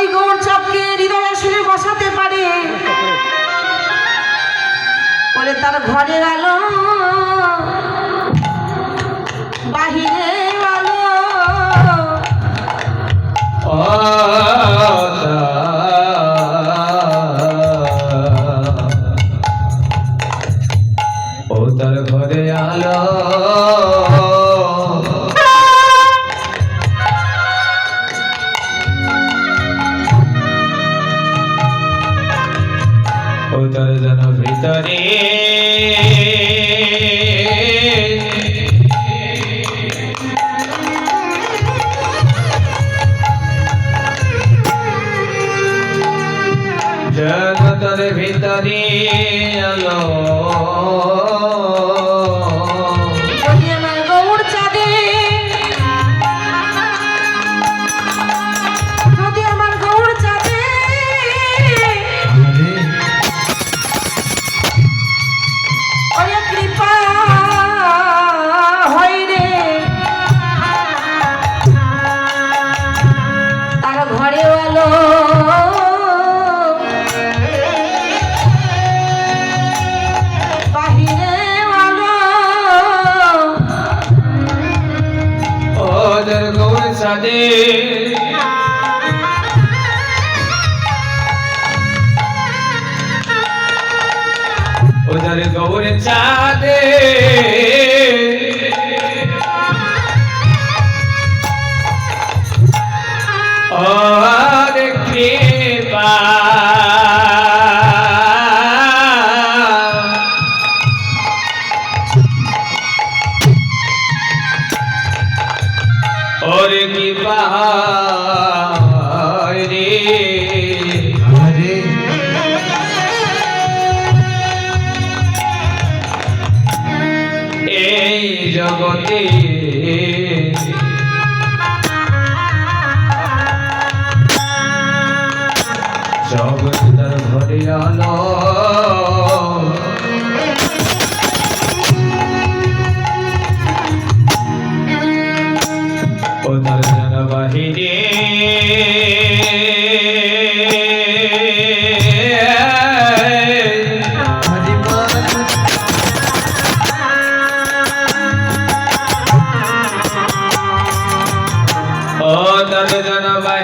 ওই চাপকে হৃদয় আসলে বসাতে পারে। বলে তার ঘরে গেল। বাহিরে গেল। ও তার ঘরে আলো। যেন ভিতরে জগতের ভিতরে তাদের ওদের গৌরে চাঁদে Oh, the creeper. মোর কি রে? এই জগতে জগৎ ধরে আলো।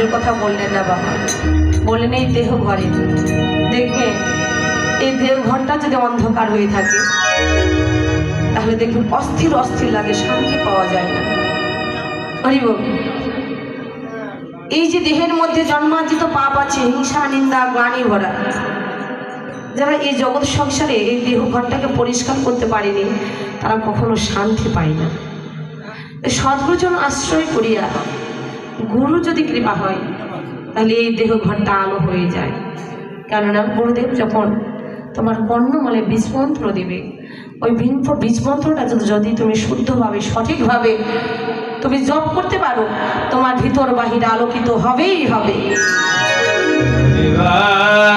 জগতের কথা বললেন না বাবা। বললেন, এই দেহ ঘরে। দেখবে এই দেহ ঘরটা যদি অন্ধকার হয়ে থাকে, তাহলে দেখুন অস্থির অস্থির লাগে, শান্তি পাওয়া যায় না। হরিব এই যে দেহের মধ্যে জন্মার্জিত পাপ আছে, হিংসা, নিন্দা, গ্লানি ভরা যারা এই জগৎ সংসারে এই দেহ ঘরটাকে পরিষ্কার করতে পারেনি, তারা কখনো শান্তি পায় না। সদ্গুরুজন আশ্রয় করিয়া গুরু যদি কৃপা হয়, তাহলে এই দেহ ঘরটা আলো হয়ে যায়। কেননা গুরুদেব যখন তোমার কর্ণমলে বীজমন্ত্র দেবে, ওই বীজমন্ত্রটা যদি তুমি শুদ্ধভাবে, সঠিকভাবে তুমি জপ করতে পারো, তোমার ভিতর বাহির আলোকিত হবেই হবে। হরে।